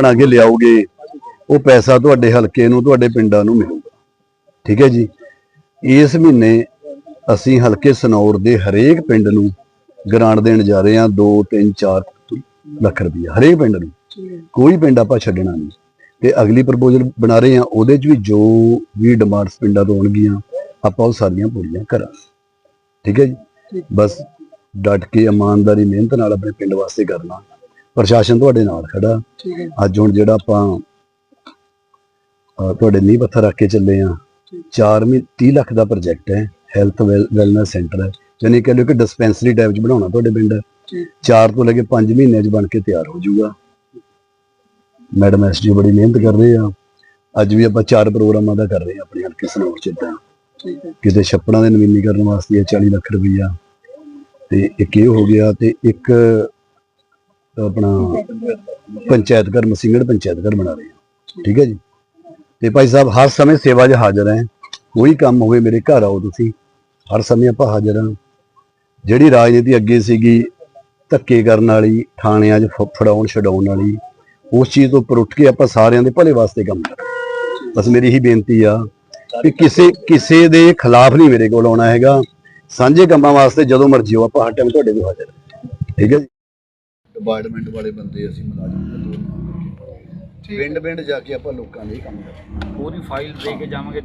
ਬਣਾ ਕੇ ਲਿਆਓਗੇ, ਉਹ ਪੈਸਾ ਤੁਹਾਡੇ ਹਲਕੇ ਨੂੰ, ਤੁਹਾਡੇ ਪਿੰਡਾਂ ਨੂੰ ਮਿਲੂਗਾ। ਠੀਕ ਹੈ ਜੀ? ਇਸ ਮਹੀਨੇ ਅਸੀਂ ਹਲਕੇ ਸਨੌਰ ਦੇ ਹਰੇਕ ਪਿੰਡ ਨੂੰ ਗ੍ਰਾਂਟ ਦੇਣ ਜਾ ਰਹੇ ਹਾਂ 2 3 4 ਲੱਖ ਰੁਪਈਆ, ਹਰੇਕ ਪਿੰਡ ਨੂੰ। ਕੋਈ ਪਿੰਡ ਆਪਾਂ ਛੱਡਣਾ ਨਹੀਂ। ਤੇ ਅਗਲੀ ਪ੍ਰਪੋਜ਼ਲ ਬਣਾ ਰਹੇ ਹਾਂ, ਉਹਦੇ 'ਚ ਵੀ ਜੋ ਵੀ ਡਿਮਾਂਡਸ ਪਿੰਡਾਂ ਤੋਂ ਆਉਣਗੀਆਂ, ਆਪਾਂ ਉਹ ਸਾਰੀਆਂ ਪੂਰੀਆਂ ਕਰਾਂਗੇ। ਠੀਕ ਹੈ ਜੀ? ਬਸ ਡਟ ਕੇ ਇਮਾਨਦਾਰੀ, ਮਿਹਨਤ ਨਾਲ ਆਪਣੇ ਪਿੰਡ ਵਾਸਤੇ ਕਰਨਾ। ਪ੍ਰਸ਼ਾਸਨ ਤੁਹਾਡੇ ਨਾਲ ਖੜਾ। ਠੀਕ ਹੈ ਅੱਜ ਹੁਣ ਜਿਹੜਾ ਆਪਾਂ ਤੁਹਾਡੇ ਨੀਂਹ ਪੱਥਰ ਰੱਖ ਕੇ ਚੱਲੇ ਆ 4 ਮੀ 30 ਲੱਖ ਦਾ ਪ੍ਰੋਜੈਕਟ ਹੈ ਹੈਲਥ ਵੈਲਨੈਸ ਸੈਂਟਰ ਹੈ। ਯਾਨੀ ਕਿ ਲੋ ਕਿ ਡਿਸਪੈਂਸਰੀ ਟਾਈਪ ਚ ਬਣਾਉਣਾ ਤੁਹਾਡੇ ਪਿੰਡ। ਠੀਕ। 4 ਤੋਂ ਲੈ ਕੇ 5 ਮਹੀਨਿਆਂ ਚ ਬਣ ਕੇ ਤਿਆਰ ਹੋ ਜਾਊਗਾ। ਮੈਡਮ ਐਸਡੀ ਬੜੀ ਮਿਹਨਤ ਕਰ ਰਹੇ ਆ। ਅੱਜ ਵੀ ਆਪਾਂ ਚਾਰ ਪ੍ਰੋਗਰਾਮਾਂ ਦਾ ਕਰ ਰਹੇ ਆ ਆਪਣੇ ਹਲਕੇ ਸਨੌਰ ਚ ਹੈ। ਕਿਤੇ ਛੱਪੜਾਂ ਦੇ ਨਵੀਨੀਕਰਨ ਵਾਸਤੇ ਹੈ 40 ਲੱਖ ਰੁਪਈਆ। ਤੇ ਇੱਕ ਇਹ ਹੋ ਗਿਆ ਤੇ ਇੱਕ ਆਪਣਾ ਪੰਚਾਇਤ ਘਰ ਮਸਿੰਗੜ ਪੰਚਾਇਤ ਘਰ ਬਣਾ ਰਹੇ ਹਾਂ। ਠੀਕ ਹੈ ਜੀ? ਤੇ ਭਾਈ ਸਾਹਿਬ, ਹਰ ਸਮੇਂ ਸੇਵਾ 'ਚ ਹਾਜ਼ਰ ਹੈ। ਕੋਈ ਕੰਮ ਹੋਵੇ ਮੇਰੇ ਘਰ ਆਓ ਤੁਸੀਂ। ਹਰ ਸਮੇਂ ਆਪਾਂ ਹਾਜ਼ਰ ਹਾਂ। ਜਿਹੜੀ ਰਾਜਨੀਤੀ ਅੱਗੇ ਸੀਗੀ, ਧੱਕੇ ਕਰਨ ਵਾਲੀ, ਥਾਣਿਆਂ 'ਚ ਫ- ਫੜਾਉਣ, ਛਡਾਉਣ ਵਾਲੀ, ਉਸ ਚੀਜ਼ ਤੋਂ ਉੱਪਰ ਉੱਠ ਕੇ ਆਪਾਂ ਸਾਰਿਆਂ ਦੇ ਭਲੇ ਵਾਸਤੇ ਕੰਮ ਕਰਾਂਗੇ ਬਸ ਮੇਰੀ ਇਹੀ ਬੇਨਤੀ ਆ ਕਿ ਕਿਸੇ ਕਿਸੇ ਦੇ ਖਿਲਾਫ ਨਹੀਂ ਮੇਰੇ ਕੋਲ ਆਉਣਾ ਹੈਗਾ। ਸਾਂਝੇ ਕੰਮਾਂ ਵਾਸਤੇ ਜਦੋਂ ਮਰਜ਼ੀ ਹੋ ਆਪਾਂ ਹਰ ਟਾਈਮ ਤੁਹਾਡੇ ਕੋਲ ਹਾਜ਼ਰ ਠੀਕ ਹੈ ਜੀ? ਡਿਪਾਰਟਮੈਂਟ ਵਾਲੇ ਬੰਦੇ ਅਸੀਂ ਮੁਲਾਜ਼ਮ ਪਿੰਡ ਪਿੰਡ ਜਾ ਕੇ ਆਪਾਂ ਲੋਕਾਂ ਲਈ ਕੰਮ ਕਰਾਂਗੇ। ਪੂਰੀ ਫਾਈਲ ਦੇ ਕੇ ਜਾਵਾਂਗੇ।